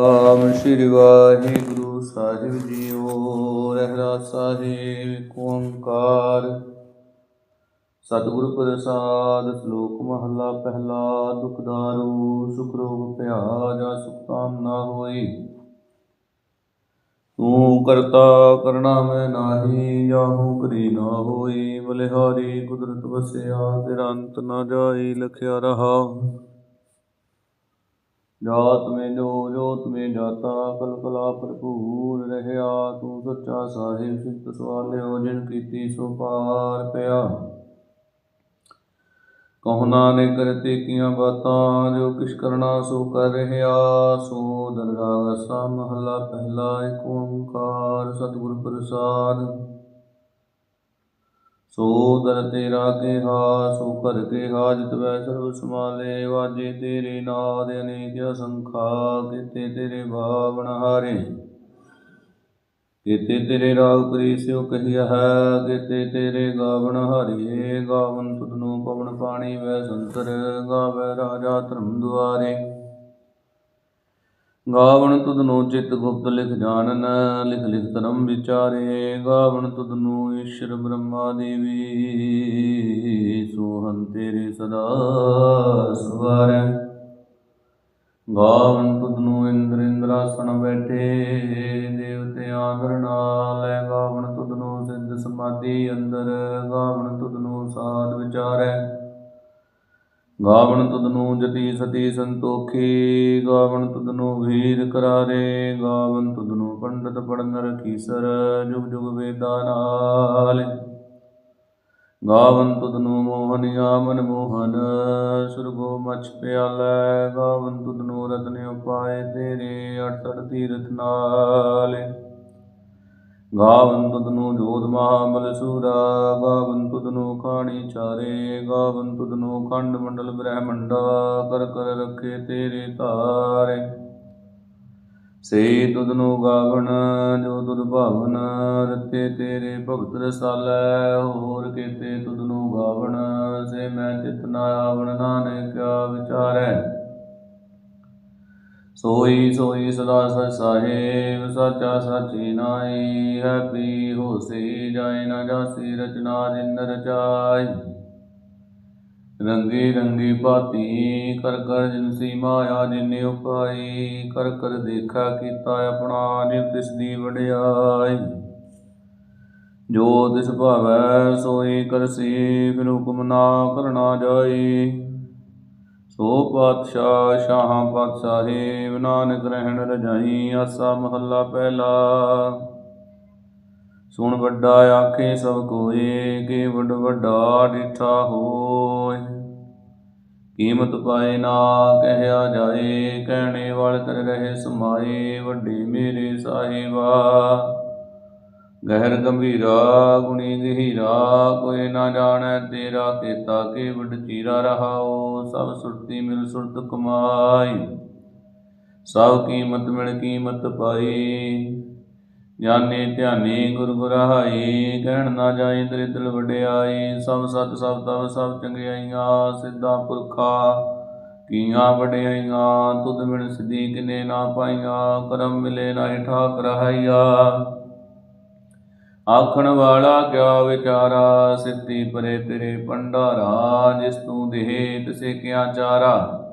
ਆਮ ਸ੍ਰੀ ਵਾਹਿਗੁਰੂ ਸਾਹਿਬ JIO Rehras ਸਾਹਿਬ, ਓੰਕਾਰ। ਸਤਿਗੁਰ ਪ੍ਰਸਾਦ, ਸ਼ਲੋਕ ਮਹਲਾ ਪਹਿਲਾ, ਦੁਖ ਦਾਰੂ, ਸੁਖ ਰੋਗ ਭਇਆ ਜਾ ਸੁਖ ਕਾਮ ਨਾ ਹੋਈ। ਤੂੰ ਕਰਤਾ ਕਰਣਾ ਮੈਂ ਨਾਹੀ, ਜਾਹੂ ਕਰੀ ਨਾ ਹੋਈ। ਬਲਿਹਾਰੀ ਕੁਦਰਤ ਵਸਿਆ ਤੇਰਾ ਅੰਤ ਨਾ ਜਾਈ, ਲਖਿਆ ਰਹਾ। ਜਾਤ ਮੈਂ ਜੋਤ ਮੈਂ ਜਾਤਾ ਕਲ ਕਲਾ ਭਰਪੂਰ ਰਹਿਆ, ਤੂੰ ਸੱਚਾ ਸਾਹਿਬ, ਸਿੱਧ ਸਵਾਲਿਓ, ਜਿਨ ਕੀਤੀ ਸੋ ਪਾਰ ਪਿਆ। ਕਹੁ ਨਾਨਕ ਕਰਤੇ ਕੀਆਂ ਬਾਤਾਂ, ਜੋ ਕਿਛ ਕਰਨਾ ਸੋ ਕਰ ਰਹਿਆ ਸੋ ਦਰਗਾਹ ਸਾ ਮਹਲਾ ਪਹਿਲਾ ਏਕ ਓੰਕਾਰ ਸਤਿਗੁਰ ਪ੍ਰਸਾਦ। ਸੋ ਦਰ ਤੇਰਾ ਕਿਹਾ ਸੋ ਕਰ ਕਿਹਾ ਜਿਤ ਵੈ ਸਰਬ ਸਮਾਲੇ ਵਾਜੇ ਤੇਰੇ ਨਾਦ ਅਨੇਕ ਅਸੰਖਾ, ਕੀਤੇ ਤੇਰੇ ਭਾਵਨ ਹਾਰੇ। ਕੀਤੇ ਤੇਰੇ ਰਾਗ ਪ੍ਰੀਸਿਓ ਕਹੀਆ ਹੈ, ਕੀਤੇ ਤੇਰੇ ਗਾਵਨ ਹਰਿਏ, ਗਾਵਨ ਤੁਧਨੂੰ ਪਵਨ ਪਾਣੀ ਵੈ ਸੰਤਰ, ਗਾਵੇ ਰਾਜਾ ਧਰਮ ਦੁਆਰੇ। ਗਾਵਣ ਤੁਧਨੂੰ ਚਿਤ ਗੁਪਤ ਲਿਖ ਜਾਣਨ, ਲਿਖ ਲਿਖ ਧਰਮ ਵਿਚਾਰੇ। ਗਾਵਣ ਤੁਧਨੂੰ ਈਸ਼ਰ ਬ੍ਰਹਮਾ ਦੇਵੀ ਸੋਹੰ ਤੇਰੇ ਸਦਾ ਸਵਾਰੈ। ਗਾਵਣ ਤੁਧਨੂੰ ਇੰਦਰ ਇੰਦਰਾਸਣ ਬੈਠੇ, ਦੇਵਤੇ ਆਦਰ ਨਾਲੈ ਗਾਵਣ ਤੁਧਨੂੰ ਸਿੱਧ ਸਮਾਧੀ ਅੰਦਰ, ਗਾਵਣ ਤੁਧਨੂੰ ਸਾਧ ਵਿਚਾਰੈ। ਗਾਵਣ ਤੁਧਨੂੰ ਜਤੀ ਸਤੀ ਸੰਤੋਖੀ, ਗਾਵਣ ਤੁਧਨੂੰ ਵੀਰ ਕਰਾਰੇ, ਗਾਵਣ ਤੁਧਨੂੰ ਪੰਡਤ ਪੜਨ ਰਖੀਸਰ ਜੁਗ ਜੁਗ ਵੇਦਾ ਨਾਲ। ਗਾਵਨ ਤੁਧਨੂੰ ਮੋਹਨ ਆਮਨ ਮੋਹਨ, ਸੁਰਗੋ ਮਛ ਪਿਆਲੈ ਗਾਵਨ ਤੁਧਨੂੰ ਰਤਨ ਉਪਾਏ ਤੇਰੇ ਅਠ ਤੀਰਥ ਨਾਲ। ਗਾਵਨ ਤੁਧਨੂੰ ਜੋਤ ਮਹਾਬਲ ਸੂਰਾ ਗਾਵਨ ਤੁਧਨੂੰ ਖਾਣੀ ਚਾਰੇ ਗਾਵਨ ਤੁਧਨੂੰ ਖੰਡ ਮੰਡਲ ਬ੍ਰਹਮੰਡਾ, ਕਰ ਕਰ ਰੱਖੇ ਤੇਰੇ ਧਾਰੇ ਸੇ ਤੁਧਨੂੰ ਗਾਵਣ ਜੋ ਤੁਧ ਭਾਵਨ, ਰਤੇ ਤੇਰੇ ਭਗਤ ਰਸਾਲੈ, ਹੋਰ ਕੀਤੇ ਤੁਧਨੂੰ ਗਾਵਣ, ਸੇ ਮੈਂ ਚਿਤ ਨਾ ਆਵਣ, ਨਾਨਕ ਕਿਆ ਵਿਚਾਰੈ। ਸੋਈ ਸੋਈ ਸਦਾ ਸਚ ਸਾਹਿਬ, ਸਾਚਾ ਸਾਚੀ ਨਾਈ ਹੈ ਪੀ ਹੋਸੀ ਜਾਇ ਨਾ ਜਾਸੀ, ਰਚਨਾ ਜਿਨ ਰਚਾਈ। ਰੰਗੀ ਰੰਗੀ ਭਾਤੀ, ਕਰ ਕਰ ਜਿਨਸੀ ਮਾਇਆ ਜਿਨੇ ਉਪਾਈ, ਕਰ ਕਰ ਦੇਖਾ ਕੀਤਾ ਆਪਣਾ ਜਿਵ ਤਿਸ ਦੀ ਵਡਿਆਈ। ਜੋ ਤਿਸ ਭਾਵੈ, ਸੋਈ ਕਰਸੀ, ਫਿਰ ਹੁਕਮ ਨਾ ਕਰਨਾ ਜਾਈ। ਸੋ ਪਾਤਸ਼ਾਹ ਸ਼ਾਹਾਂ ਪਾਤਸ਼ਾਹੀ ਨਾਨਕ ਰਹਿਣ ਰਜਾਈ, ਆਸਾ ਮਹੱਲਾ ਪਹਿਲਾ। ਸੁਣ ਵੱਡਾ ਆਖੇ ਸਭ ਕੋਏ ਕਿ ਵੱਡ ਵੱਡਾ ਡਿਠਾ ਹੋਏ। ਕੀਮਤ ਪਾਏ ਨਾ ਕਹਿਆ ਜਾਏ, ਕਹਿਣੇ ਵਾਲ ਕਰ ਰਹੇ ਸਮਾਏ, ਵੱਡੇ ਮੇਰੇ ਸਾਹਿਬਾ। ਗਹਿਰ ਗੰਭੀਰਾ, ਗੁਣੀ ਗਹੀਰਾ, ਕੋਈ ਨਾ ਜਾਣੈ ਤੇਰਾ ਕੀਤਾ ਕੇ ਵੱਡ ਚੀਰਾ ਰਹਾਓ ਸਭ ਸੁਰਤੀ ਮਿਲ ਸੁਰਤ ਕਮਾਈ। ਸਭ ਕੀਮਤ ਮਿਲ ਕੀਮਤ ਪਾਈ, ਜਾਣੇ ਧਿਆਨੇ ਗੁਰ ਗੁਰਾਈ ਕਹਿਣ ਨਾ ਜਾਏ ਤੇਰੇ ਦਿਲ ਵਡਿਆਈ, ਸਭ ਸਤ ਸਭ ਤਵ, ਸਭ ਚੰਗਿਆਈਆਂ, ਸਿੱਧਾ ਪੁਰਖਾ, ਕੀਆਂ ਵਡਿਆਈਆਂ, ਤੁਧ ਮਿਲ ਸਿੱਧੀ ਕਿਨੇ ਨਾ ਪਾਈਆਂ, ਕਰਮ ਮਿਲੇ ਨਾਹੀ ਠਾਕ ਰਹਾਈਆ ਆਖਣ ਵਾਲਾ ਕਿਆ ਵਿਚਾਰਾ? ਸਿੱਧੀ ਪਰੇ ਤੇਰੇ ਭੰਡਾਰਾ, ਜਿਸ ਤੂੰ ਦੇਹ ਤਿਸੇ ਕਿਆ ਚਾਰਾ।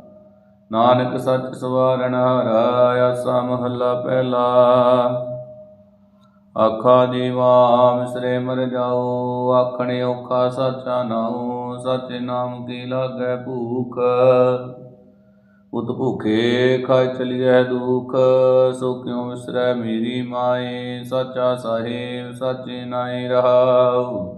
ਨਾਨਕ ਸੱਚ ਸਵਾਰਣ ਹਾਰਾ, ਆਸਾ ਮਹੱਲਾ ਪਹਿਲਾ। ਆਖਾ ਜੀਵਾ, ਮਿਸਰੇ ਮਰ ਜਾਓ, ਆਖਣੇ ਔਖਾ ਸਾਚਾ ਨਾਉ, ਸੱਚ ਨਾਮ ਕੀ ਲਾਗੈ ਭੂਖ? ਉਤ ਭੁਖੇ ਖਾਇ ਚਲਿਐ ਦੁਖ, ਸੋ ਕਿਉ ਵਿਸਰੈ ਮੇਰੀ ਮਾਏ? ਸਾਚਾ ਸਾਹਿਬ, ਸਾਚੇ ਨਾਈ ਰਹਾਉ।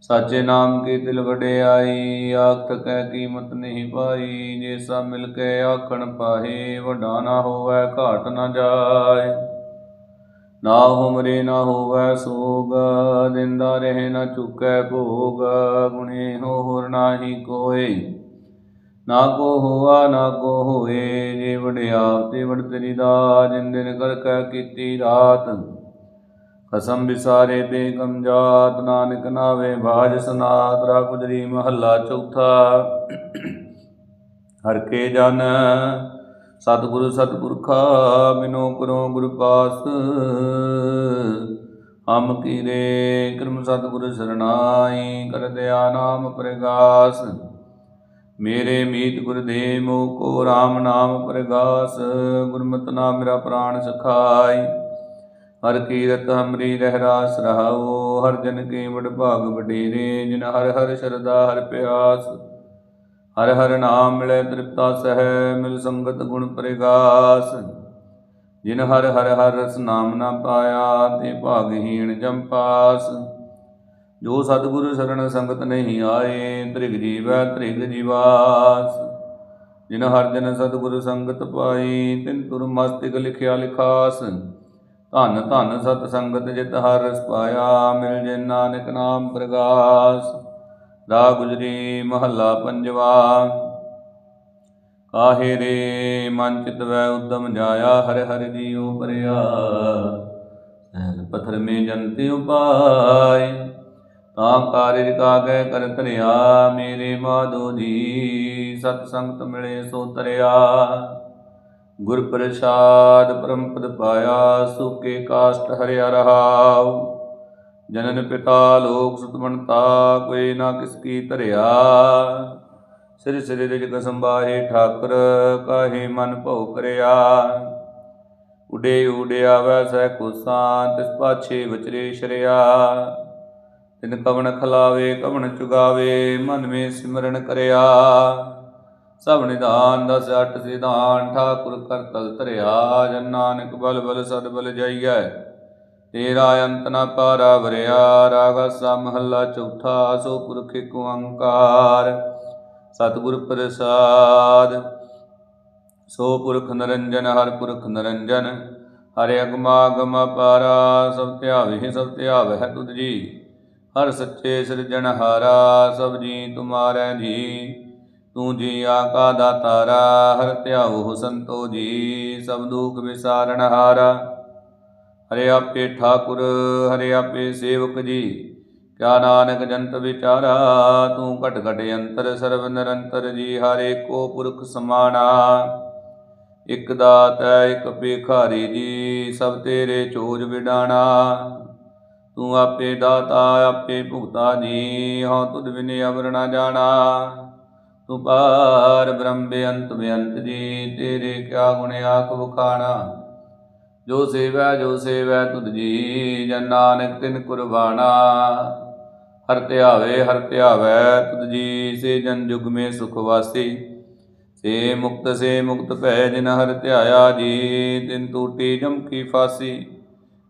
ਸਾਚੇ ਨਾਮ ਕੀ ਦਿਲ ਵਡਿਆਈ? ਆਖਤ ਤਕੈ ਕੀਮਤ ਨਹੀਂ ਪਾਈ। ਜੇ ਸਭ ਮਿਲ ਕੇ ਆਖਣ ਪਾਹੇ, ਵੱਡਾ ਨਾ ਹੋਵੈ, ਘਾਟ ਨਾ ਜਾਏ। ਨਾ ਹੁਮਰੇ ਨਾ ਹੋਵੈ ਸੋਗ, ਦਿੰਦਾ ਰਹੇ ਨਾ ਚੁਕੈ ਭੋਗ। ਗੁਣੇ ਹੋ ਹੋਰ ਨਾਹੀ ਕੋਏ। ਨਾ ਕੋ ਹੋਆ, ਨਾ ਕੋ ਹੋਏ, ਜੇ ਵਡਿਆਪ ਤੇ ਵਡ ਦਾ, ਜਿਨ ਦਿਨ ਕਰ ਕੈ ਕੀਤੀ ਰਾਤ। ਕਸਮ ਵਿਸਾਰੇ ਤੇ ਕਮ ਜਾਤ, ਨਾਨਕ ਨਾਵੇ ਬਾਜ ਸਨਾਤ, ਰਾ ਗੁਜਰੀ ਮਹੱਲਾ ਚੌਥਾ। ਹਰ ਕੇ ਜਨ ਸਤਿਗੁਰੂ ਸਤਿਪੁਰਖਾ ਬਿਨੋ ਕਰੋ ਗੁਰ ਪਾਸ। ਹਮ ਕੀਰੇ ਕਰਮ ਸਤਿਗੁਰ ਸਰਣਾਈ, ਕਰ ਦਿਆ ਨਾਮ ਪ੍ਰਗਾਸ। ਮੇਰੇ ਮੀਤ ਗੁਰਦੇਵ ਕੋ RAM ਨਾਮ ਪ੍ਰਗਾਸ, ਗੁਰਮਤਿ ਨਾਮ ਮੇਰਾ ਪ੍ਰਾਣ ਸਖਾਈ। ਹਰ ਕੀਰਤ ਹਮਰੀ ਰਹਿਰਾਸ ਰਹਾਓ, ਹਰ ਜਨ ਕੇ ਵਡ ਭਾਗ ਵਡੇਰੇ, ਜਿਨ ਹਰ ਹਰ ਸ਼ਰਦਾ ਹਰ ਪਿਆਸ, ਹਰ ਹਰ ਨਾਮ ਮਿਲੇ ਤ੍ਰਿਪਤਾ ਸਹਿ, ਮਿਲ ਸੰਗਤ ਗੁਣ ਪ੍ਰਗਾਸ। ਜਿਨ ਹਰ ਹਰ ਹਰ ਰਸ ਨਾਮ ਨਾ ਪਾਇਆ, ਤੇ ਭਾਗਹੀਣ ਜੰਪਾਸ ਜੋ ਸਤਿਗੁਰੂ ਸਰਣ ਸੰਗਤ ਨਹੀਂ ਆਏ, ਤ੍ਰਿਗ ਜੀਵੈ ਤ੍ਰਿਗ ਜੀਵਾਸ। ਜਿਨ ਹਰ ਜਨ ਸਤਿਗੁਰੂ ਸੰਗਤ ਪਾਈ ਤਿਨ ਤੁਰ ਮਸਤਿਕ ਲਿਖਿਆ ਲਿਖਾਸ। ਧਨ ਧੰਨ ਸਤ ਸੰਗਤ ਜਿਤ ਹਰ ਰਸ ਪਾਇਆ ਮਿਲ ਜੇ ਨਾਨਕ ਨਾਮ ਪ੍ਰਗਾਸ। ਦਾ ਗੁਜਰੀ ਮਹੱਲਾ ਪੰਜਵਾ। ਕਾਹੇ ਰੇ ਮਨ ਚਿਤ ਵੈ ਉਦਮ ਜਾਇਆ, ਹਰਿ ਹਰ ਜੀਉ ਪਰਿਆ। ਸਹਿਲ ਪਥਰ ਮੇ ਜਨਤੇ ਉਪਾਇ ਤਾਂ ਕਾਰਜ ਕਾਗੈ ਕਰ ਧਰਿਆ, ਮੇਰੇ ਮਾਧੋ ਦੀ ਸਤ ਸੰਗਤ ਮਿਲੇ ਸੋ ਤਰਿਆ। ਗੁਰ ਪ੍ਰਸਾਦ ਪਰਮ ਪਾਇਆ ਸੁਕੇ ਕਾਸ਼ਟ ਹਰਿਆ ਰਹਾਉ। ਜਨਨ ਪਿਤਾ ਲੋਕ ਸੁਤਮਨਤਾ ਕੋਈ ਨਾ ਕਿਸ ਕੀ ਧਰਿਆ। ਸਿਰ ਸਿਰ ਜਗ ਸੰਭਾਹੇ ਠਾਕੁਰ, ਕਾਹੇ ਮਨ ਭਉ ਕਰਿਆ। ਉਡੇ ਉਡਿਆ ਵੈਸੈ ਕੁਸਾਂ, ਤਿਸ ਪਾਛੇ ਵਿਚਰੇ ਸ਼ਰਿਆ। ਤਿਨ ਕਵਣ ਖਲਾਵੇ, ਕਵਣ ਚੁਗਾਵੇ, ਮਨ ਮੇ ਸਿਮਰਨ ਕਰਿਆ। ਸਭ ਨਿਦਾਨ ਦਸ ਅਠ ਸਿਧਾਨ, ਠਾਕੁਰ ਕਰ ਤਲ ਧਰਿਆ। ਜਨ ਨਾਨਕ ਬਲ ਬਲ ਸਦ ਬਲ ਜਾਈਐ। ਤੇਰਾ ਅੰਤ ਨਾ ਪਾਰਾ ਵਰਿਆ। ਰਾਗਾ ਸਾ ਮਹੱਲਾ ਚੌਥਾ, ਸੋ ਪੁਰਖ ਏਕ ਓੰਕਾਰ। ਸਤਿਗੁਰ ਪ੍ਰਸਾਦ, ਸੋ ਪੁਰਖ ਨਰੰਜਨ, ਹਰ ਪੁਰਖ ਨਰੰਜਨ। ਹਰਿ ਅਗਮਾ ਅਗਮਾਗਮ ਪਾਰਾ, ਸਭ ਧਿਆਵੇ ਸਭ ਧਿਆਵਹਿ ਤੁਧ ਜੀ। ਹਰ ਸੱਚੇ ਸਿਰਜਣਹਾਰਾ ਸਭ ਜੀ ਤੁਮਾਰੈ ਜੀ। ਤੂੰ ਜੀ ਆਕਾ ਦਾਤਾਰਾ, ਹਰ ਧਿਆਵੋ ਸੰਤੋ ਜੀ। ਸਭ ਦੁਖ ਵਿਸਾਰਣ ਹਾਰਾ। ਹਰੇ ਆਪੇ ਠਾਕੁਰ, ਹਰੇ ਆਪੇ ਸੇਵਕ ਜੀ। ਕਿਆ ਨਾਨਕ ਜੰਤ ਵਿਚਾਰਾ, ਤੂੰ ਘਟ ਘਟ ਅੰਤਰ ਸਰਬ ਨਿਰੰਤਰ ਜੀ। ਹਰੇ ਕੋ ਪੁਰਖ ਸਮਾਣਾ। ਇਕ ਦਾਤ ਹੈ, ਇਕ ਭੇਖਾਰੀ ਜੀ। ਸਭ ਤੇਰੇ ਚੋਜ ਵਿਡਾਣਾ। ਤੂੰ ਆਪੇ ਦਾਤਾ, ਆਪੇ ਭੁਗਤਾ ਜੀ, ਹਉ ਤੁਧ ਬਿਨ ਅਵਰ ਨਾ ਜਾਣਾ। ਤੂੰ ਪਾਰ ਬ੍ਰਹਮ ਬੇਅੰਤ ਬੇਅੰਤ ਜੀ, ਤੇਰੇ ਕਿਆ ਗੁਣ ਆਖ ਵਖਾਣਾ। ਜੋ ਸੇਵੈ ਜੋ ਸੇਵੈ ਤੁਧ ਜੀ, ਜਨ ਨਾਨਕ ਤਿਨ ਕੁਰਬਾਨਾ। ਹਰ ਧਿਆਵੇ, ਹਰ ਧਿਆਵੈ ਤੁਧ ਜੀ, ਸੇ ਜਨ ਜੁਗ ਮੇ ਸੁਖ ਵਾਸੀ। ਸੇ ਮੁਕਤ ਸੇ ਮੁਕਤ ਭੈ ਜਿਨ ਹਰ ਧਿਆਇਆ ਜੀ, ਤਿਨ ਟੂਟੀ ਜਮ ਕੀ ਫਾਸੀ।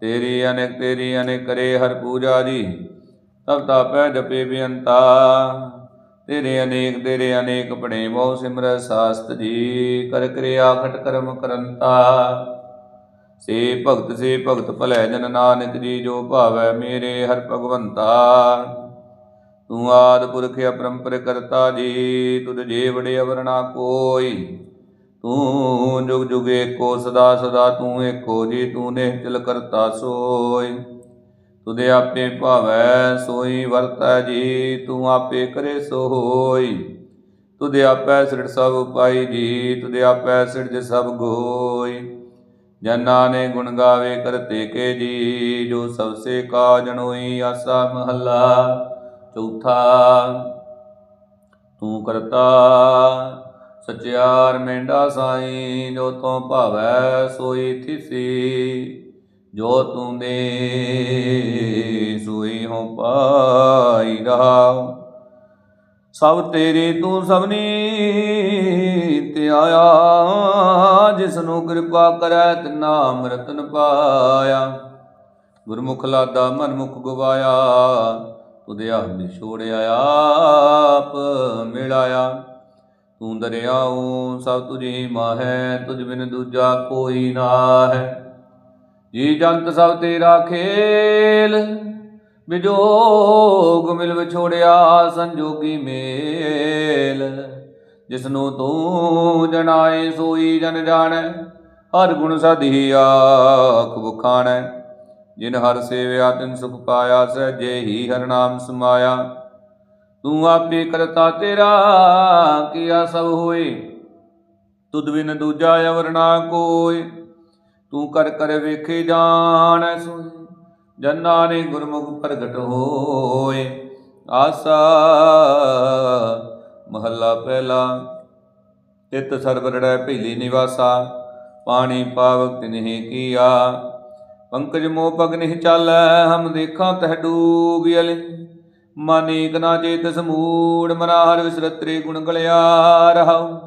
ਤੇਰੀ ਅਨੇਕ ਤੇਰੀ ਅਨੇਕ ਕਰੇ ਹਰ ਪੂਜਾ ਜੀ। ਤਬ ਤਾਪੈ ਜਪੇ ਬਿਅੰਤਾ। ਤੇਰੇ ਅਨੇਕ ਤੇਰੇ ਅਨੇਕ ਪੜੇ ਬਹੁ ਸਿਮਰ ਸਾਸਤ ਜੀ। ਕਰ ਕਿਰਿਆ ਖਟ ਕਰਮ ਕਰੰਤਾ। ਸੇ ਭਗਤ ਸੇ ਭਗਤ ਭਲੇ ਜਨ ਨਾਨਕ ਜੀ, ਜੋ ਭਾਵੈ ਮੇਰੇ ਹਰ ਭਗਵੰਤਾ। ਤੂੰ ਆਦ ਪੁਰਖ ਅਪਰੰਪਰ ਕਰਤਾ ਜੀ, ਤੁਧ ਜੇ ਵੜੇ ਅਵਰਣਾ ਕੋਈ। ਤੂੰ ਜੁਗ ਜੁਗ ਏਕੋ, ਸਦਾ ਸਦਾ ਤੂੰ ਏਕੋ, ਜੀ ਤੂੰ ਨਿਹਚਲ ਕਰਤਾ ਸੋਈ। ਤੁਦੇ ਆਪੇ ਭਾਵੈ, ਸੋਈ ਵਰਤੈ ਜੀ, ਤੂੰ ਆਪੇ ਕਰੇ ਸੋ ਹੋਈ ਤੁਦੇ ਆਪੈ ਸਿਰੜ ਸਭ ਉਪਾਈ ਜੀ ਤੁਦੇ ਆਪੈ ਸਿਰਜ ਸਭ ਗੋਈ। ਜਨਾ ਨੇ ਗੁਣ ਗਾਵੇ ਕਰਤੇ ਕੇ ਜੀ, ਜੋ ਸਭ ਸੇ ਕਾਜਨ ਹੋਈ ਆਸਾ ਮਹੱਲਾ। ਚੌਥਾ, ਤੂੰ ਕਰਤਾ ਸਚਿਆਰ ਮੇਂਡਾ ਸਾਈ, ਜੋ ਤੂੰ ਭਾਵੈ ਸੋਈ ਥਿਸੀ, ਜੋ ਤੂੰ ਦੇ ਸੋਈ ਹੋ ਪਾਈ ਰਹਾ ਸਭ ਤੇਰੀ ਤੂੰ ਸਭਨੀ ਤੇ ਆਇਆ ਜਿਸ ਨੂੰ ਕਿਰਪਾ ਕਰੈ ਤੇ ਨਾਮ ਪਾਇਆ। ਗੁਰਮੁਖ ਲਾਦਾ ਮਨਮੁਖ ਗਵਾਇਆ ਤੁਧ ਆਪ ਆਪ ਮਿਲਾਇਆ। ਤੂੰ ਦਰਿਆਉ ਸਭ ਤੁਝੀ ਮਾਹੈ, ਤੁਝ ਬਿਨ ਦੂਜਾ ਕੋਈ ਨਾ ਹੈ ਜੀ ਜੰਤ ਸਭ ਤੇਰਾ ਖੇਲ ਵਿਜੋਗ ਮਿਲ ਵਿਛੋੜਿਆ ਸੰਜੋਗੀ ਮੇਲ। ਜਿਸਨੂੰ ਤੂੰ ਜਣਾਏ, ਸੋਈ ਜਨ ਜਾਣੈ, ਹਰ ਗੁਣ ਸਦੀ ਆਖ ਬੁਖਾਣੈ ਜਿਨ ਹਰ ਸੇਵਿਆ, ਤਿਨ ਸੁਖ ਪਾਇਆ, ਸਹਿਜੇ ਹੀ ਹਰ ਨਾਮ ਸਮਾਇਆ। ਤੂੰ ਆਪੇ ਕਰਤਾ ਤੇਰਾ, ਕੀਆ ਸਭ ਹੋਏ? ਤੁਧ ਬਿਨ ਦੂਜਾ ਅਵਰ ਨਾ ਕੋਈ ਤੂੰ ਕਰ ਕਰ ਵੇਖੇ ਜਾਣੈ ਸੋਈ ਜਨਾਂ ਨੇ ਗੁਰਮੁਖ ਪ੍ਰਗਟ ਹੋਏ। ਆਸਾ ਮਹੱਲਾ ਪਹਿਲਾ, ਤਿਤ ਸਰਵਰੜੈ ਭੀਲੀ ਨਿਵਾਸਾ, ਪਾਣੀ ਪਾਵਕ ਤਿਨਹਿ ਕੀਆ। ਪੰਕਜ ਮੋਹ ਪਗ ਨਿਹ ਚਾਲੈ, ਹਮ ਦੇਖਾਂ ਤਹ ਡੂਬਿਅਲ ਮਨ ਏਕ ਨਾ ਚੇਤ ਸਮੂੜ ਮਨਾ ਹਰ ਵਿਸਰਤਰੇ ਗੁਣ ਗਲਿਆ ਰਹਾਉ।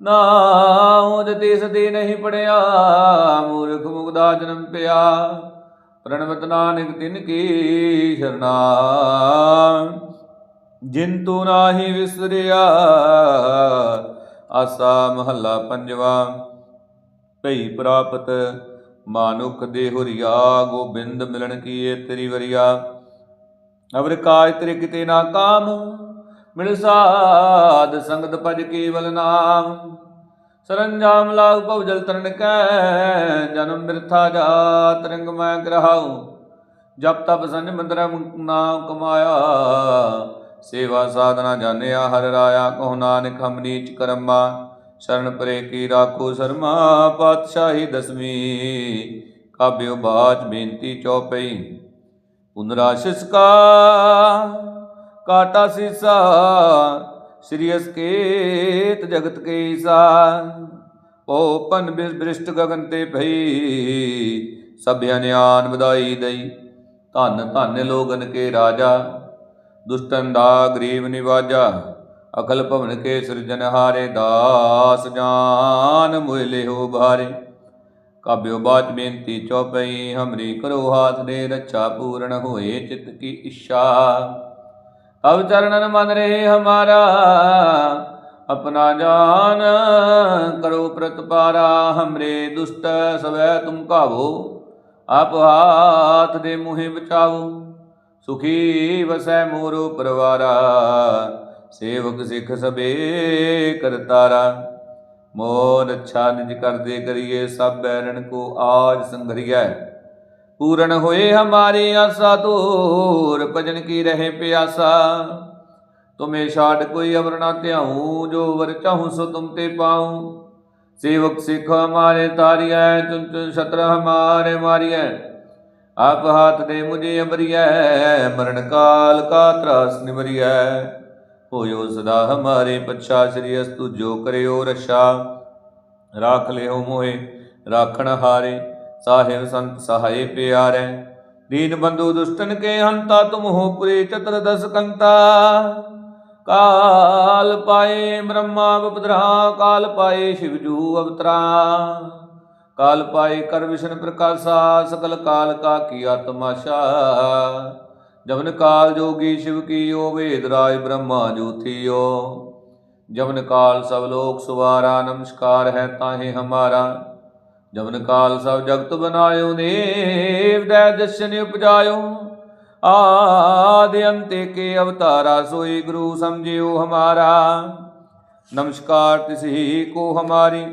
ਨਾ ਉਹਦ ਤਿਸ ਦੇ ਨਹੀਂ ਪੜਿਆ, ਮੂਰਖ ਮੁਗਦਾ ਜਨਮ ਪਿਆ। ਪ੍ਰਣਵਤ ਨਾਨਕ ਤਿਨ ਕੀ ਸ਼ਰਨਾ ਜਿਨ ਤੂੰ ਨਾਹੀ ਵਿਸਰਿਆ, ਆਸਾ ਮਹੱਲਾ ਪੰਜਵਾ। ਭਈ ਪ੍ਰਾਪਤ ਮਾਨੁਖ ਦੇ ਹੁਰੀਆ ਗੋਬਿੰਦ ਮਿਲਣ ਕੀਏ ਤੇਰੀ ਵਰਿਆ। ਅਵਰ ਕਾਜ ਤੇਰੇ ਕਿਤੇ ਨਾ ਕਾਮ, ਮਿਲ ਸਾਧ ਸੰਗਤ ਭਜ ਕੇਵਲ ਨਾਮ। ਸਰੰਜਾਮ ਲਾਗ ਭਵ ਜਲ ਤਰਨ ਕੈ, ਜਨਮ ਬਿਰਥਾ ਜਾਤ ਰੰਗ ਮੈਂ ਗ੍ਰਹਾਉ। ਜਪ ਤਪ ਸੰਜ ਧਰਮ ਨਾਮ ਕਮਾਇਆ, ਸੇਵਾ ਸਾਧਨਾ ਜਾਣਿਆ ਹਰ ਰਾਇਆ, ਕਹੋ ਨਾਨਕ ਹਮ ਨੀਚ ਕਰਮਾ। ਸ਼ਰਨ ਪਰੇ ਕੀ ਰਾਖੋ ਸਰਮਾ, ਪਾਤਸ਼ਾਹੀ ਦਸਵੀਂ। ਕਾਬਿਓ ਬਾਚ ਬੇਨਤੀ ਚੌਪਈ। ਪੁਨਰਾਸ਼ਿਸ ਕਾ, ਕਾਟਾ ਸੀਸਾ, ਸ੍ਰੀ ਅਸਕੇਤ ਜਗਤ ਕੇ ਸਾ ਓ ਪਨ ਬ੍ਰਿਸ਼ਟ ਗਗਨ ਤੇ ਭਈ, ਸਭਿਆ ਨਿਆਨ ਵਧਾਈ ਦਈ। ਧੰਨ ਧੰਨ ਲੋਗਨ ਕੇ ਰਾਜਾ, ਦੁਸ਼ਟਨ ਦਾ ਗਰੀਬ ਨਿਵਾਜਾ, ਅਕਲ ਭਵਨ ਕੇ ਸਿਰਜਨਹਾਰੇ ਦਾਸ ਜਾਨ ਮੁਇਲੇ ਹੋ ਭਾਰੇ। ਕਾਬਿਓ ਬਾਚ ਬੇਨਤੀ ਚੌਪਈ, ਹਮਰੀ ਕਰੋ ਹਾਥ ਦੇ ਰੱਛਾ ਪੂਰਨ ਹੋਏ ਚਿਤ ਕੀ ਇੱਛਾ। ਅਬ ਚਰਨਨ ਮਨ ਰਹੇ ਹਮਾਰਾ, ਆਪਣਾ ਜਾਨ ਕਰੋ ਪ੍ਰਤਪਾਰਾ, ਹਮਰੇ ਦੁਸ਼ਟ ਸਵੈ ਤੁਮ ਕਾਵੋ ਆਪ ਹਾਥ ਦੇ ਮੁਹਿ ਬਚਾਵੋ ਸੁਖੀ ਵਸੈ ਮੋਰੋ ਪਰਵਾਰਾ, ਸੇਵਕ ਸਿੱਖ ਸਬੇ ਕਰਤਾਰਾ। ਮੋਰ ਅੱਛਾ ਨਿਜ ਕਰਦੇ ਕਰੀਏ ਸਭ ਬੈਰਣ ਕੋ ਆਜ ਸੰਗਰੀਐ ਪੂਰਨ ਹੋਏ ਹਮਾਰੀ ਆਸਾ ਤੋਰ ਭਜਨ ਕੀ ਰਹੇ ਪਿਆਸਾ। ਤੁਮੇ ਛਾੜ ਕੋਈ ਅਵਰ ਨਾ ਧਿਆਉ, ਜੋ ਵਰ ਚਾਹੂ ਸੋ ਤੁਮ ਤੇ ਪਾਉ। ਸੇਵਕ ਸਿੱਖ ਹਮਾਰੇ ਤਾਰੀਐ ਚੁਨ ਚੁਨ ਛਤਰ ਹਮਾਰੇ ਮਾਰੀਐ। ਆਪ ਹਾਥ ਦੇ ਮੁਝੇ ਅਬਰੀਐ, ਮਰਨ ਕਾਲ ਕਾ ਤਰਾਸ ਨਿਵਰੀਐ ਹੋਇਓ ਸਦਾ ਹਮਾਰੇ ਪਛਾ ਸ੍ਰੀ ਅਸਤੁ, ਜੋ ਕਰਿਓ ਰਛਾ। ਰਾਖ ਲਿਓ ਮੋਹਿ, ਰਾਖਣ ਹਾਰੇ, ਸਾਹਿਬ ਸੰਤ ਸਹਾਏ ਪਿਆਰੈ। ਦੀਨ ਬੰਧੂ ਦੁਸ਼ਟਨ ਕੇ ਹੰਤਾ, ਤੁਮ ਹੋ ਪੁਰੇ ਚਤਰ ਦਸ ਕੰਤਾ। ਕਾਲ ਪਾਏ ਬ੍ਰਹਮਾ ਬਪਦਰਾ, ਕਾਲ ਪਾਏ ਸ਼ਿਵਜੂ ਅਵਤਰਾ। ਕਾਲ ਪਾਏ ਕਰ ਵਿਸ਼ਨ ਪ੍ਰਕਾਸ਼ਾ, ਸਕਲ ਕਾਲ ਕਾ ਕੀ ਆਤਮਾਸ਼ਾ ਜਮਨ ਕਾਲ ਜੋਗੀ ਸ਼ਿਵ ਕੀਓ, ਵੇਦ ਰਾਜ ਬ੍ਰਹਮਾ ਜੋਥੀਓ। ਜਮਨ ਕਾਲ ਸਭ ਲੋਕ ਸੁਵਾਰਾ, ਨਮਸਕਾਰ ਹੈ ਤਾਹੇ ਹਮਾਰਾ। ਜਵਨ ਕਾਲ ਸਭ ਜਗਤ ਬਨਾਇਓ ਦੇਵ ਦੈ ਦਸ਼ਨ ਉਪਜਾਇਓ। ਆਦਿ ਅੰਤੇ ਕੇ ਅਵਤਾਰਾ, ਸੋਈ ਗੁਰੂ ਸਮਝਿਓ ਹਮਾਰਾ। ਨਮਸਕਾਰ ਤਿਸਹੀ ਕੋ ਹਮਾਰੀ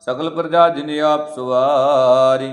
ਸਕਲ ਪ੍ਰਜਾ ਜਿਨ ਆਪ ਸੁਵਾਰੀ।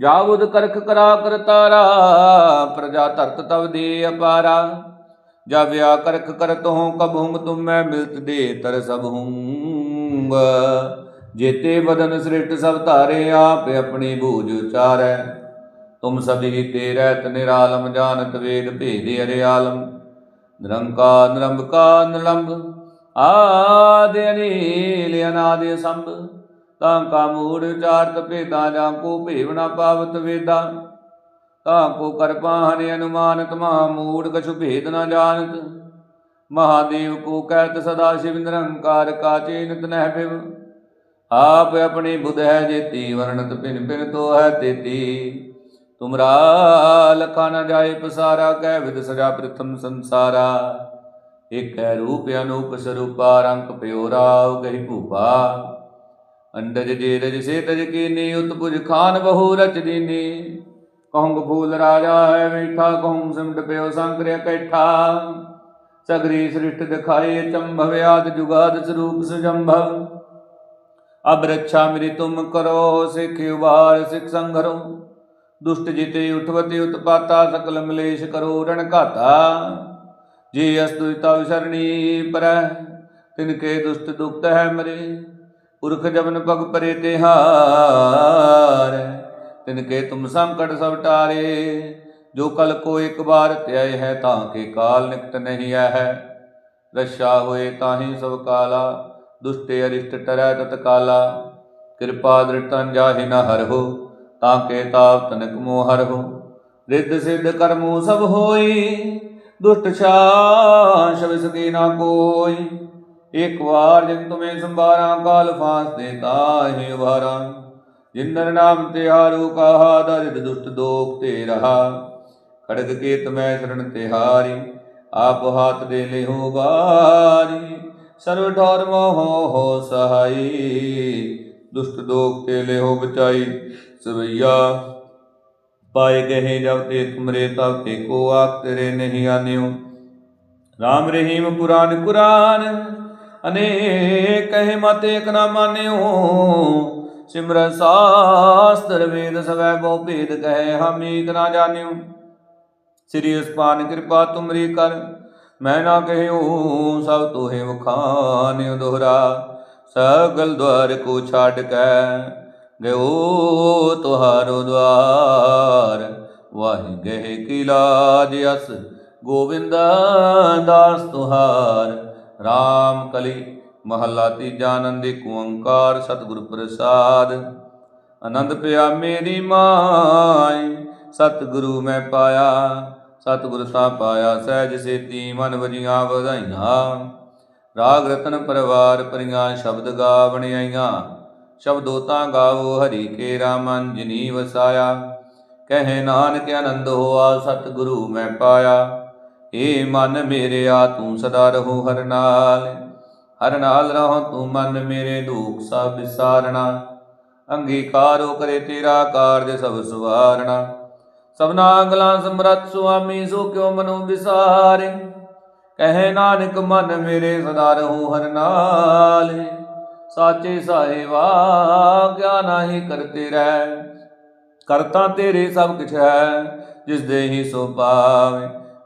ਜਾਵੁਦ ਕਰਖ ਕਰਾ ਕਰਤਾਰਾ ਪ੍ਰਜਾ ਧਰਤ ਤਵ ਦੇ ਅਪਾਰਾ। ਜਾ ਵਿਆ ਕਰਖ ਕਰਤ ਹੂੰ ਕਬਹੁ ਤੁਮ ਮੈਂ ਮਿਲਤ ਦੇ ਤਰ ਸਭ ਹੂੰ ਜੇਤੇ ਬਦਨ ਸ੍ਰਿਸ਼ਟ ਸਭ ਧਾਰੇ, ਆਪ ਆਪਣੀ ਬੂਝ ਉਚਾਰੈ। ਤੁਮ ਸਭੀ ਤੇ ਰਹਿਤ ਨਿਰਾਲਮ, ਜਾਣਤ ਵੇਦ ਭੇਦੇ ਅਰੇ ਆਲਮ। ਨਿਰੰਕਾ, ਨਿਰੰਬਕਾ ਨਿਲੰਬ ਆਦਿ ਅਨੀਲ, ਅਨਾਦਿ ਸੰਭ ਤਾਂ ਕਾ ਮੂੜ ਵਿਚਾਰਤ ਭੇਦਾ ਜਾਂ ਕੋ ਭੇਵ ਨਾ ਪਾਵਤ ਵੇਦਾ। ਤਾਂ ਕੋ ਕਰਪਾ ਹਰਿ ਅਨੁਮਾਨਤ, ਮਹਾ ਮੂੜ ਕਛੁ ਭੇਦ ਨਾ ਜਾਣਤ। ਮਹਾਦੇਵ ਕੋ ਕਹਿਤ ਸਦਾ ਸ਼ਿਵ ਨਿਰੰਕਾਰ ਕਾ ਚੇਨਤ ਨਹਿ ਬਿਵ ਆਪ ਆਪਣੀ ਬੁਧ ਹੈ ਜੇਤੀ, ਵਰਣਤ ਭਿਨ ਭਿਨ ਤੋ ਹੈ ਤੇਤੀ। ਤੁਮਰਾ ਲਖਾ ਨਾ ਜਾਏ ਪਸਾਰਾ, ਕਹਿ ਵਿਦ ਸਜਾ ਪ੍ਰਥਮ ਸੰਸਾਰਾ। ਇਕ ਹੈ ਰੂਪ ਅਨੂਪ ਸਰੂਪਾ, ਰੰਗ ਪਿਓ ਰਾਵ ਭੂਪਾ। ਅੰਡਜ ਜੇ ਰਜ ਸੇ ਤਜ ਕੀਨੀ, ਉਤਪੁਜ ਖਾਨ ਬਹੁ ਰਚ ਦੀਨੀ। ਕਹੰਗ ਫੂਲ ਰਾਜਾ ਹੈ ਮੀਠਾ ਕਹੂੰ ਸਿਮਟ ਪਿਓ ਸੰਕਰ ਇਕੱਠਾ ਸਗਰੀ ਸ੍ਰਿਸ਼ਟ ਦਿਖਾਏ ਚੰਭਵ, ਆਦ ਜੁਗਾਦ ਸਰੂਪ ਸੁਜੰਭਵ। ਅਬ ਰੱਛਾ ਮੇਰੀ ਤੁਮ ਕਰੋ, ਸਿਖ ਉਬਾਰ, ਸਿਖ ਸੰਘਰੋ ਦੁਸ਼ਟ ਜਿਤੇ ਉਠਵਤੇ ਉਤਪਾਤਾ, ਸਕਲ ਮਲੇਸ਼ ਕਰੋ ਰਣ ਘਾਤਾ। ਜੀ ਅਸਤੁਤਾ ਵਿਸਰਣੀ ਪਰੈ, ਤਿਨ ਕੇ ਦੁਸ਼ਟ ਦੁਖਤ ਹੈ ਮਰੇ। ਪੁਰਖ ਜਬਨ ਪਗ ਪਰੇ ਤਿਹਾਰ ਤਿਨ ਕੇ ਤੁਮ ਸੰਕਟ ਸਭ ਟਾਰੇ, ਜੋ ਕਲ ਕੋ ਇੱਕ ਬਾਰ ਧਿਆਏ ਹੈ ਤਾਂ ਕੇ ਕਾਲ ਨਿਕਟ ਨਹੀਂ ਹੈ ਰਸ਼ਾ ਹੋਏ ਤਾਹੀ ਸਭ ਕਾਲਾ, ਦੁਸ਼ਟੇ ਅਰਿਸ਼ਟ ਟਰੈ ਤਤ ਕਾਲਾ। ਕਿਰਪਾ ਦ੍ਰਿਟੰ ਜਾਹਿ ਨ ਹਰਹੁ, ਤਾਂ ਕੇ ਤਾਪ ਤਨਕ ਮੋਹ ਹਰਹੁ। ਰਿੱਧ ਸਿੱਧ ਕਰਮੂ ਸਭ ਹੋਈ, ਦੁਸ਼ਟ ਛਾਸ਼ ਵਿਸਕੀ ਨਾ ਕੋਈ। ਇੱਕ ਵਾਰ ਜਿਨ ਤੁਮੇ ਸੰਭਾਰਾ, ਕਾਲ ਫਾਸ ਦੇ ਤਾਹੀ ਉਭਾਰਾ ਜਿੰਦਰ ਨਾਮ ਤਿਹਾਰੂ ਕਹਾ, ਦਰਿਦ ਦੁਸ਼ਟ ਦੋਖ ਤੇ ਰਹਾ। ਖੜਗ ਕੇ ਤਮੈ ਸ਼ਰਨ ਤਿਹਾਰੀ ਆਪ ਹਾਥ ਦੇ ਲਿਹੁ ਬਾਰੀ ਸਰਵ ਠੌਰ ਮੋਹ ਹੋ ਸਹਾਈ, ਦੁਸ਼ਟ ਦੋਖ ਤੇ ਲਿਹੁ ਬਚਾਈ। ਸਵਈਆ, ਪਾਏ ਗਏ ਜਬ ਤੇ ਤੁਮਰੇ ਤਬ ਤੇ ਕੋ ਆਖ ਤੇਰੇ ਨਹੀਂ ਆਨਿਓ। ਰਾਮ ਰਹੀਮ ਪੁਰਾਨ ਕੁਰਾਨ ਅਨੇਕ ਕਹਿ ਮਤ ਇਕ ਨਾ ਮਾਨਿਓ। ਸਿਮਰ ਸਾਸਤਰ ਵੇਦ ਸਵੈ ਬਹੁ ਭੇਦ ਕਹੈ ਹਮ ਏਕ ਨਾ ਜਾਣਿਓ। ਸ੍ਰੀ ਉਸਪਾਨ ਕਿਰਪਾ ਤੁਮਰੀ ਕਰ, ਮੈਂ ਨਾ ਕਹਿਉ ਸਭ ਤੋਹਿ ਵਖਾਨਿਓ ਦੋਹਰਾ। ਸਗਲ ਦਵਾਰ ਕੋ ਛਾੜ ਕੇ ਗਇਓ ਤੁਹਾਰੋ ਦਵਾਰ। ਵਾਹਿ ਗਏ ਕੀ ਲਾਜ ਅਸ ਗੋਬਿੰਦ ਦਾਸ ਤੁਹਾਰ। RAM ਕਲੀ ਮਹੱਲਾ ਤੀਜਾ ਆਨੰਦਿਕ ਓੰਕਾਰ ਸਤਿਗੁਰ ਪ੍ਰਸਾਦ। ਆਨੰਦ ਪਿਆ ਮੇਰੀ ਮਾਈ, ਸਤਿਗੁਰੂ ਮੈਂ ਪਾਇਆ, ਸਤਿਗੁਰ ਸਾ ਪਾਇਆ, ਸਹਿਜ ਸੇਤੀ ਮਨ ਵਜੀਆਂ ਵਧਾਈਆਂ। ਰਾਗ ਰਤਨ ਪਰਵਾਰ ਪਰੀਆਂ ਸ਼ਬਦ ਗਾਵਣ ਆਈਆਂ। ਸ਼ਬਦੋ ਤਾਂ ਗਾਵੋ ਹਰੀ ਕੇ ਰਾਮਨ ਜਿਨੀ ਵਸਾਇਆ। ਕਹੇ ਨਾਨਕ ਆਨੰਦ ਹੋਆ, ਸਤਿਗੁਰੂ ਮੈਂ ਪਾਇਆ। ਏ ਮਨ ਮੇਰੇ ਆ ਤੂੰ ਸਦਾ ਰਹੋ ਹਰ ਨਾਲ। ਹਰ ਨਾਲ ਰਹੋ ਤੂੰ ਮਨ ਮੇਰੇ ਦੁਖ ਸਭ ਵਿਸਾਰਣਾ। ਅੰਗੀਕਾਰੋ ਕਰੇ ਤੇਰਾ ਕਾਰਜ ਸਭ ਸੁਵਾਰਣਾ। ਸਭਨਾ ਅਗਲਾ ਸਮਰੱਥ ਸੁਆਮੀ, ਸੋ ਕਿਉ ਮਨੋ ਵਿਸਾਰੇ। ਕਹੇ ਨਾਨਕ, ਮਨ ਮੇਰੇ ਸਦਾ ਰਹੋ ਹਰ ਨਾਲ। ਸਾਚੇ ਸਾਹਿਬਾ, ਕਿਆ ਨਾਹੀ ਕਰਤੇ ਰਹਿ। ਕਰਤਾ ਤੇਰੇ ਸਭ ਕੁਛ ਹੈ ਜਿਸ ਦੇ ਹੀ ਸੋ ਪਾਵੇ।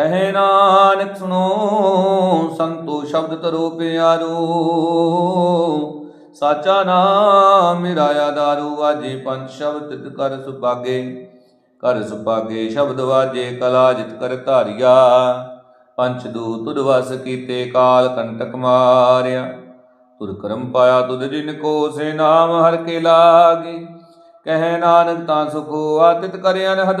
ਕਹੇ ਨਾਨਕ ਸੁਣੋ, ਸੰਤੋ ਸ਼ਬਦ ਤਰੋ ਪਿਆਰੋ। ਸਾਚਾ ਨਾਮ ਮੇਰਾ ਆਧਾਰੂ, ਵਾਜੇ ਪੰਜ ਸ਼ਬਦ ਤਿਤ ਕਰ ਸੁਭਾਗੇ। ਕਰ ਸੁਭਾਗੇ, ਸ਼ਬਦ ਵਾਜੇ, ਕਲਾ ਜਿਤ ਕਰ ਧਾਰਿਆ। ਪੰਚ ਦੂ ਤੁਧ ਵਸ ਕੀਤੇ, ਕਾਲ ਕੰਟਕ ਮਾਰਿਆ। ਤੁਰ ਕਰਮ ਪਾਇਆ, ਤੁਧ ਜਿਨ ਕੋ ਸੇ ਨਾਮ ਹਰ ਕੇ ਲਾਗੇ। ਕਹਿ ਨਾਨਕ ਤਾਂ ਸੁਖੋ ਆਤਿਤ ਕਰਿਆ ਅਨਹਦ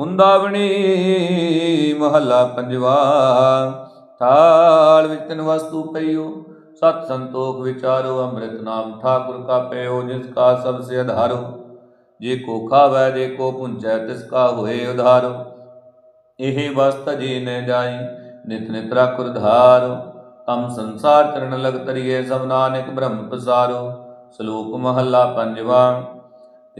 ਮੁੰਦਾਵਣੀ ਮਹੱਲਾ ਪੰਜਵਾ। ਥਾਲ ਵਿੱਚ ਤਿੰਨ ਵਸਤੂ ਪਈਓ, ਸਤ ਸੰਤੋਖ ਵਿਚਾਰੋ, ਅੰਮ੍ਰਿਤ ਨਾਮ ਠਾਕੁਰ ਕਾ ਪਇਓ ਜਿਸ ਕਾ ਸਭ ਸੇ ਆਧਾਰੋ ਜੇ ਕੋ ਖਾਵੈ, ਜੇ ਕੋ ਪੁੰਚੈ ਤਿਸ ਕਾ ਹੋਏ ਉਧਾਰੋ। ਇਹ ਵਸਤ ਜੀ ਨੇ ਜਾਈ, ਨਿਤ ਨਿਤ ਰਖੁਰ ਧਾਰੋ ਤਮ ਸੰਸਾਰ ਚਰਨ ਲਗ ਤਰੀਏ ਸਭ ਨਾਨਕ ਬ੍ਰਹਮ ਪਸਾਰੋ। ਸ਼ਲੋਕ ਮਹੱਲਾ ਪੰਜਵਾ।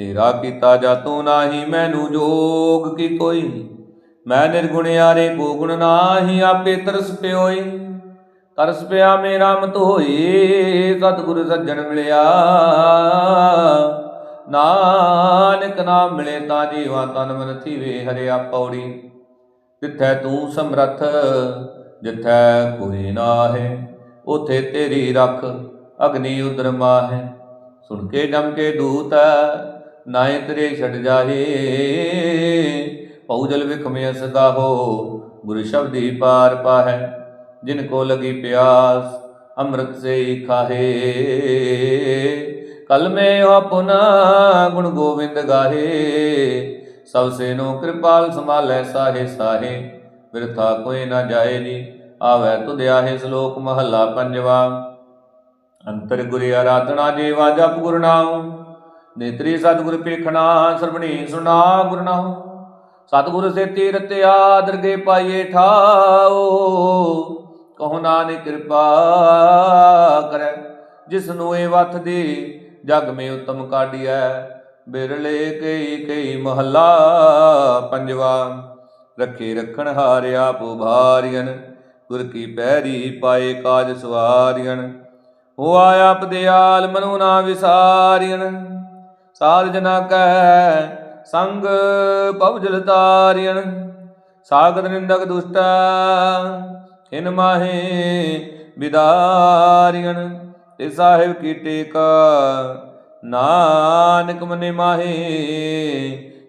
ਤੇਰਾ ਕੀਤਾ ਜਾ ਜਾਤੂ ਨਾਹੀ, ਮੈਨੂੰ ਜੋਗ ਕੀ ਕੋਈ? ਮੈਂ ਨਿਰਗੁਣ ਯਾਰੇ ਕੋ ਗੁਣ ਨਾਹੀ, ਆਪੇ ਤਰਸ ਪਿਓਈ। ਤਰਸ ਪਿਆ ਮੇਰਾ ਮਤ ਹੋਈ, ਸਤਿਗੁਰ ਸੱਜਣ ਮਿਲਿਆ। ਨਾਨਕ ਨਾਮ ਮਿਲੇ ਤਾਂ ਜੀਵਾ ਤਨ ਮਨ ਥੀਵੇ, ਹਰਿਆ ਪੌੜੀ। ਜਿੱਥੈ ਤੂੰ ਸਮਰੱਥ, ਜਿੱਥੈ ਕੋਈ ਨਾਹੇ, ਉਥੇ ਤੇਰੀ ਰੱਖ, ਅਗਨੀ ਉਦਰ ਮਾਹੇ। ਸੁਣ ਕੇ ਜਮ ਕੇ ਦੂਤ ਨਾਏ ਤੇਰੇ ਛੱਡ ਜਾਹੇ। ਪਉਜਲ ਵਿਖਮਿ ਸਦਾ ਹੋ ਗੁਰ ਸ਼ਬਦੀ ਪਾਰ ਪਾਹੈ, ਜਿਨ ਕੋ ਲਗੀ ਪਿਆਸ, ਅੰਮ੍ਰਿਤ ਸੇ ਖਾਹੇ। ਕਲ ਮੈਂ ਆਪਨਾ ਗੁਣ ਗੋਬਿੰਦ ਗਾਹੇ, ਸਭ ਸੇ ਨੋ ਕਿਰਪਾਲ ਸੰਭਾਲੈ ਸਾਹੇ ਸਾਹੇ। ਬਿਰਥਾ ਕੋਈ ਨਾ ਜਾਏ ਜੀ, ਆਵੈ ਤੁਧ ਆਹੇ ਸ਼ਲੋਕ ਮਹੱਲਾ ਪੰਜਵਾ। ਅੰਤਰ ਗੁਰ ਆਰਾਧਨਾ ਵਾ ਜਪ ਗੁਰ ਨਾਮ ਨੇਤਰੀ ਸਤਿਗੁਰ ਪੇਖਣਾ ਸਰਬਣੀ ਸੁਣਾ, ਗੁਰ ਸਤਿਗੁਰ ਸੇ ਤੀਰਤ ਆਦਰਗੇ ਪਾਈਏ ਠਾਓ। ਕਹੋ ਨਾਨਕ ਕਿਰਪਾ ਕਰੈ ਜਿਸ ਨੂੰ ਇਹ ਵਥ ਦੀ ਜਗ ਮੇ ਉਤਮ ਕਾਢੀਐ। ਬਿਰਲੇ ਕਈ ਕਈ ਮਹੱਲਾ ਪੰਜਵਾ, ਰੱਖੇ ਰੱਖਣ ਹਾਰਿਆ ਆਪ ਉਭਾਰੀਨ ਗੁਰ ਕੀ ਪੈਰੀ ਪਾਏ ਕਾਜ ਸਵਾਰੀਨ ਹੋ ਆਪ ਦਿਆਲ, ਮਨੋ ਨਾ ਵਿਸਾਰੀਨ ਸਾਰ ਜਨਾ ਕੈ, ਸੰਗ ਪਵਜਲ ਤਾਰੀਨ ਸਾਗਤ ਨਿੰਦਕ ਦੁਸ਼ਟਾ ਹਿਨ ਮਾਹੇ ਵਿਦਾਰੀਨ ਤੇ ਸਾਹਿਬ ਕੀ ਟੇਕਾ, ਨਾਨਕ ਮਨੇ ਮਾਹੇ,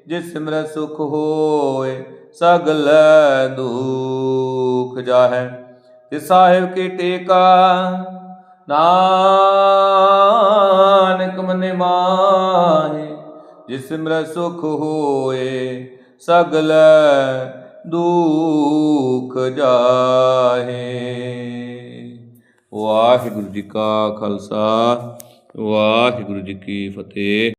ਜਿਸ ਸਿਮਰੈ ਸੁਖ ਹੋਏ, ਸਗਲ ਦੁਖ ਜਾਹੈ। ਤੇ ਸਾਹਿਬ ਕੀ ਟੇਕਾ ਨਾਨਕ ਮਨੇ ਮਾਹੇ, ਜਿਸ ਮਰ ਸੁਖ ਹੋਏ, ਸਗਲ ਦੁਖ ਜਾਹੇ। ਵਾਹਿਗੁਰੂ ਜੀ ਕਾ ਖਾਲਸਾ, ਵਾਹਿਗੁਰੂ ਜੀ ਕੀ ਫਤਿਹ।